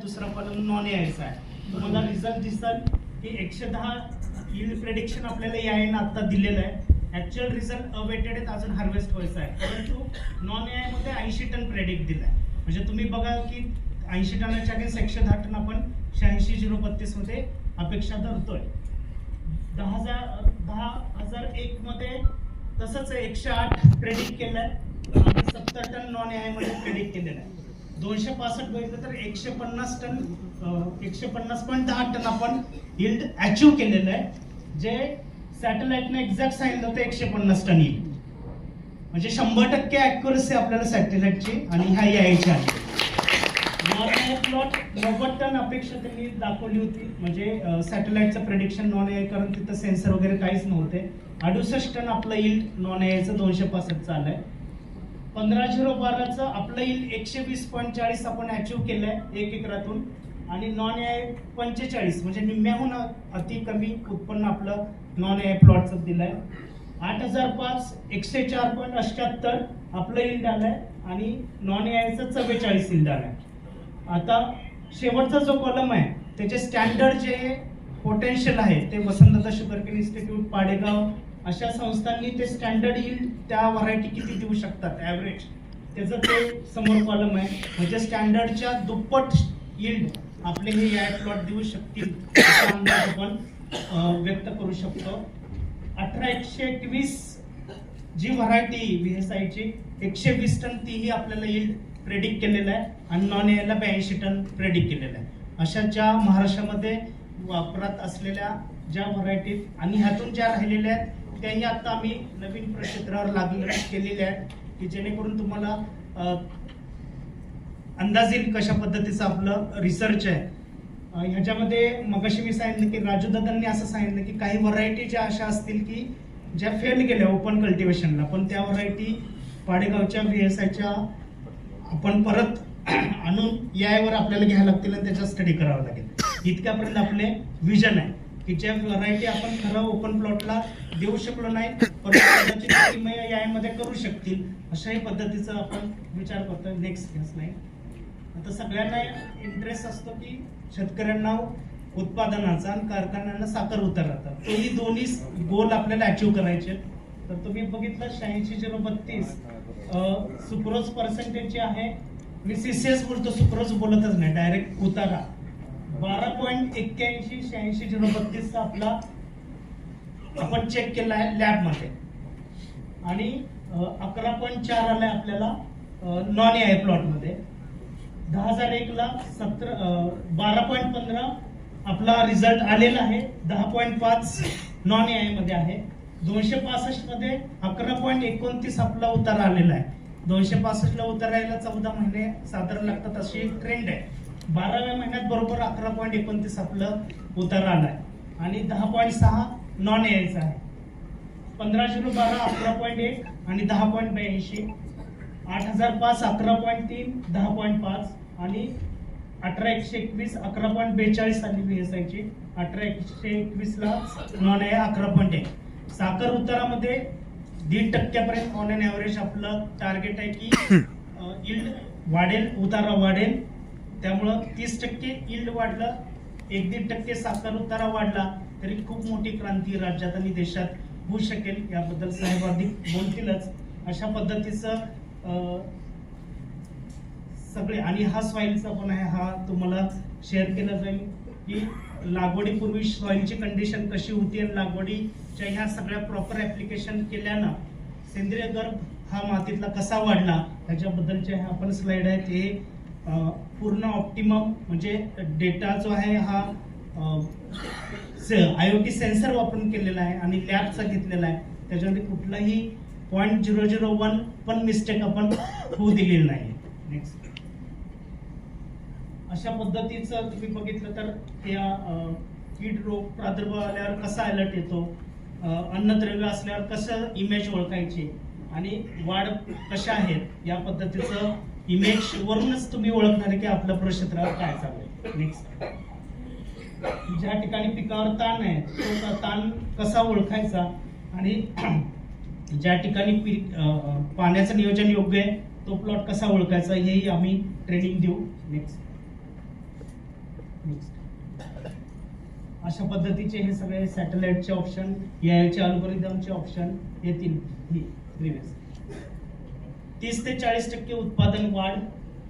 दुसरा column non यायचा आहे. तुम्हाला रिझल्ट दिसल की एकशे दहा yield प्रेडिक्शन आपल्याला यायनं आता दिलेलं आहे. ऍक्च्युअल रिझल्ट अवेटेड आहेत अजून हार्वेस्ट व्हायचा आहे. परंतु नॉन एआयमध्ये ऐंशी टन प्रेडिक्ट दिलाय. म्हणजे तुम्ही बघा की ऐंशी टनाच्या अगेन्स्ट एकशे दहा टन आपण शहाऐंशी झिरो बत्तीसमध्ये अपेक्षा धरतोय. दहा हजार दहा हजार एक मध्ये तसंच एकशे आठ प्रेडिक्ट केलं आणि सत्तर टन नॉन एआयमध्ये प्रेडिक्ट केलेलं आहे. दोनशे पासष्ट बघितलं तर एकशे पन्नास टन एकशे पन्नास पॉईंट दहा टन आपण यील्ड अचीव केलेलं आहे. जे सॅटेलाइटने एक्झॅक्ट सांगितलं होतं एकशे पन्नास टन येईल म्हणजे शंभर टक्के अॅक्युरसी आपल्याला सॅटेलाइटची आणि ह्या यायच्या आहे. प्लॉट नव्वद टन अपेक्षा त्यांनी दाखवली होती. म्हणजे सॅटेलाइटचं प्रेडिक्शन नॉन एआय कारण तिथं सेन्सर वगैरे काहीच नव्हते. अडुसष्ट टन आपलं यील्ड नॉन एआयचं दोनशे पासष्ट आलंय आहे झिरो बाराचं आपलं यील्ड एकशे वीस पॉईंट चाळीस आपण अचीव आहे एक एकरातून. आणि नॉन ए पंचेचाळीस म्हणजे निम्म्याहून अति कमी उत्पन्न आपलं नॉन ए प्लॉटचं दिलं आहे आठ हजार पाच एकशे चार पॉईंट अठ्याहत्तर आपलं यील्ड आहे आणि नॉन एआयचं चव्वेचाळीस यील्ड आहे आता शेवटचा जो कॉलम आहे त्याचे स्टँडर्ड जे पोटेन्शियल आहे ते वसंतदादा शुगरकेन इन्स्टिट्यूट पाडेगाव अशा संस्थांनी ते स्टँडर्ड यील्ड त्या व्हरायटी किती देऊ शकतात ॲव्हरेज त्याचं ते समोर कॉलम आहे. म्हणजे स्टँडर्डच्या दुप्पट यील्ड आपले हे या प्लॉट देऊ शकतील असा अंदाज आपण व्यक्त करू शकतो. अठरा एकशे एकवीस जी व्हरायटी व्ही एस आयची एकशे वीस टन तीही आपल्याला यील्ड प्रेडिक्ट केलेलं आहे आणि नॉन एला ब्याऐंशी टन प्रेडिक्ट केलेलं आहे. अशा ज्या महाराष्ट्रामध्ये वापरात असलेल्या ज्या व्हरायटीत आणि ह्यातून ज्या राहिलेल्या आहेत त्याही आता आम्ही नवीन प्रक्षेत्रावर लागले केलेल्या आहेत की जेणेकरून तुम्हाला अंदाज येईल कशा पद्धतीचं आपलं रिसर्च आहे. ह्याच्यामध्ये मगाशी मी सांगितलं की राजू दादांनी असं सांगितलं की काही व्हरायटी ज्या अशा असतील की ज्या फेल गेल्या ओपन कल्टिवेशनला पण त्या व्हरायटी पाडेगावच्या व्ही एस आयच्या आपण परत आणून यावर आपल्याला घ्यायला लागतील आणि त्याचा स्टडी करावा लागेल. इतक्यापर्यंत आपले विजन आहे. की व्हरायटी आपण खरं ओपन प्लॉटला देऊ शकलो नाही परंतु कदाचित यामध्ये करू शकतील. अशाही पद्धतीचा आपण विचार करतोय. नेक्स्ट नाही आता सगळ्यांना इंटरेस्ट असतो की शेतकऱ्यांना उत्पादनाचा आणि कारखान्यांना साखर उतरला तोही दोन्ही गोल आपल्याला अचीव करायचे. आहेत. तर तुम्ही बघितलं शहाऐंशी झिरो बत्तीस. सुक्रोज पर्सेंटेज जे आहे मी सीसीएस बोलतो सुक्रोज बोलतच नाही. डायरेक्ट उतारा. बारा पॉईंट एक्क्याऐंशी शहाऐंशी झिरो बत्तीसचा आपला आपण चेक केला आहे लॅबमध्ये आणि अकरा पॉईंट चार आलाय आपल्याला नॉन ए प्लॉटमध्ये दहा हजार एकला सतरा बारा पॉईंट पंधरा आपला रिझल्ट आलेला आहे. दहा पॉईंट पाच नॉन ए मध्ये आहे. दोनशे पासष्टमध्ये अकरा पॉईंट एकोणतीस आपला उतारा आलेला आहे. दोनशे पासष्टला उतरायला चौदा महिने. साधारण लागतात अशी एक ट्रेंड आहे. बाराव्या महिन्यात बरोबर अकरा पॉईंट एकोणतीस आपलं उतारा आलाय. आणि दहा पॉईंट सहा नॉन एचा आहे. पंधरा झिरो बारा अकरा पॉईंट एक आणि दहा पॉईंट ब्याऐंशी. आठ हजार पाच अकरा पॉईंट तीन दहा पॉईंट पाच आणि अठरा एकशे एकवीस अकरा पॉईंट बेचाळीस आली व्ही एस आयची अठरा एकशे एकवीस ला नॉन आहे अकरा पॉईंट एक. साखर उतारामध्ये दीड टक्क्यापर्यंत ऑन अन ॲव्हरेज आपलं टार्गेट आहे की इल्ड वाढेल उतारा वाढेल. त्यामुळं तीस टक्के इल्ड वाढलं एक दीड टक्के साखर उतारा वाढला तरी खूप मोठी क्रांती राज्यात आणि देशात होऊ शकेल याबद्दल साहेब अधिक बोलतीलच. अशा पद्धतीचं सगळे आणि हा सॉईलचा पण आहे हा तुम्हाला शेअर केला जाईल की लागवडीपूर्वी सॉईलची कंडिशन कशी होती आणि लागवडीच्या ह्या सगळ्या प्रॉपर ॲप्लिकेशन केल्यानं सेंद्रिय गर्भ हा मातीतला कसा वाढला ह्याच्याबद्दलचे आपण स्लाइड आहेत हे पूर्ण ऑप्टिमम म्हणजे डेटा जो आहे हा आय ओ टी सेन्सर वापरून केलेला आहे आणि लॅबचा घेतलेला आहे. त्याच्यामध्ये कुठलाही पॉईंट झिरो झिरो वन पण मिस्टेक आपण होऊ दिलेली नाही. नेक्स्ट अशा पद्धतीचं तुम्ही बघितलं तर या कीड रोग प्रादुर्भाव आल्यावर कसा अलर्ट येतो? अन्नद्रव्य असल्यावर कसं इमेज ओळखायची? आणि वाढ कशा आहेत या पद्धतीचं इमेज वरूनच तुम्ही ओळखणार की आपलं प्रक्षेत्रावर काय चालू आहे नेक्स्ट ज्या ठिकाणी पिकावर ताण आहे तो ताण कसा ओळखायचा? आणि ज्या ठिकाणी पीक पाण्याचं नियोजन योग्य आहे तो प्लॉट कसा ओळखायचा? हेही आम्ही ट्रेनिंग देऊ. नेक्स्ट अशा पद्धतीचे हे सगळे सॅटेलाइटचे ऑप्शन याचे अल्गोरिदमचे ऑप्शन येतील ही प्रिव्हियस तीस ते चाळीस टक्के उत्पादन वाढ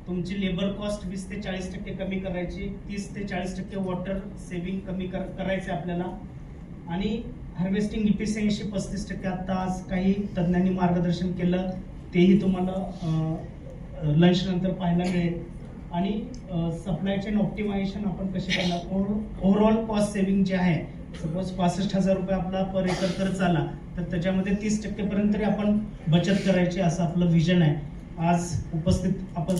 तुमची लेबर कॉस्ट वीस ते चाळीस टक्के कमी करायची तीस ते चाळीस टक्के वॉटर सेव्हिंग कमी कर करायचे आपल्याला. आणि हार्वेस्टिंग इफिशियन्सी पस्तीस टक्के. आत्ता आज काही तज्ज्ञांनी मार्गदर्शन केलं तेही तुम्हाला लंच नंतर पाहायला मिळेल. आणि सप्लाय चेन ऑप्टिमायझेशन आपण कसे करणार? ओव्हरऑल कॉस्ट सेव्हिंग जे आहे सपोज पासष्ट हजार रुपये आपला पर एकर खर्च आला तर त्याच्यामध्ये तीस टक्केपर्यंत तरी आपण बचत करायची असं आपलं विजन आहे. आज उपस्थित आपण